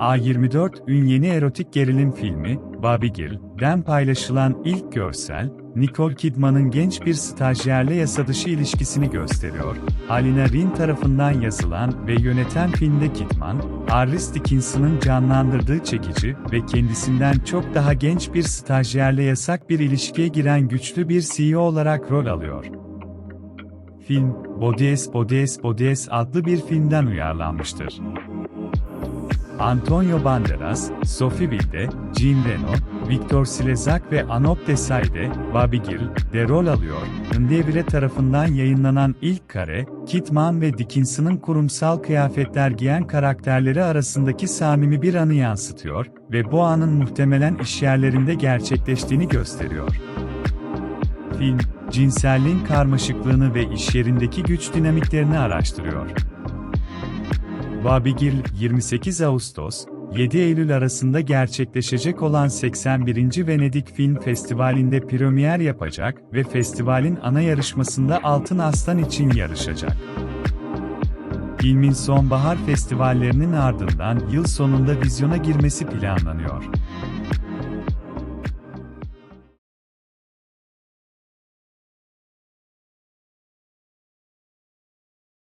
A24'ün yeni erotik gerilim filmi, Babygirl'den paylaşılan ilk görsel, Nicole Kidman'ın genç bir stajyerle yasadışı ilişkisini gösteriyor. Alina Rin tarafından yazılan ve yöneten filmde Kidman, Arlis Dickinson'ın canlandırdığı çekici ve kendisinden çok daha genç bir stajyerle yasak bir ilişkiye giren güçlü bir CEO olarak rol alıyor. Film, Bodies Bodies Bodies adlı bir filmden uyarlanmıştır. Antonio Banderas, Sophie Wilde, Jean Reno, Victor Slezak ve Anop Desai de Babygirl'de rol alıyor. Indevire tarafından yayınlanan ilk kare, Kidman ve Dickinson'ın kurumsal kıyafetler giyen karakterleri arasındaki samimi bir anı yansıtıyor ve bu anın muhtemelen işyerlerinde gerçekleştiğini gösteriyor. Film, cinselliğin karmaşıklığını ve iş yerindeki güç dinamiklerini araştırıyor. Babigil 28 Ağustos, 7 Eylül arasında gerçekleşecek olan 81. Venedik Film Festivali'nde premier yapacak ve festivalin ana yarışmasında Altın Aslan için yarışacak. Filmin sonbahar festivallerinin ardından yıl sonunda vizyona girmesi planlanıyor.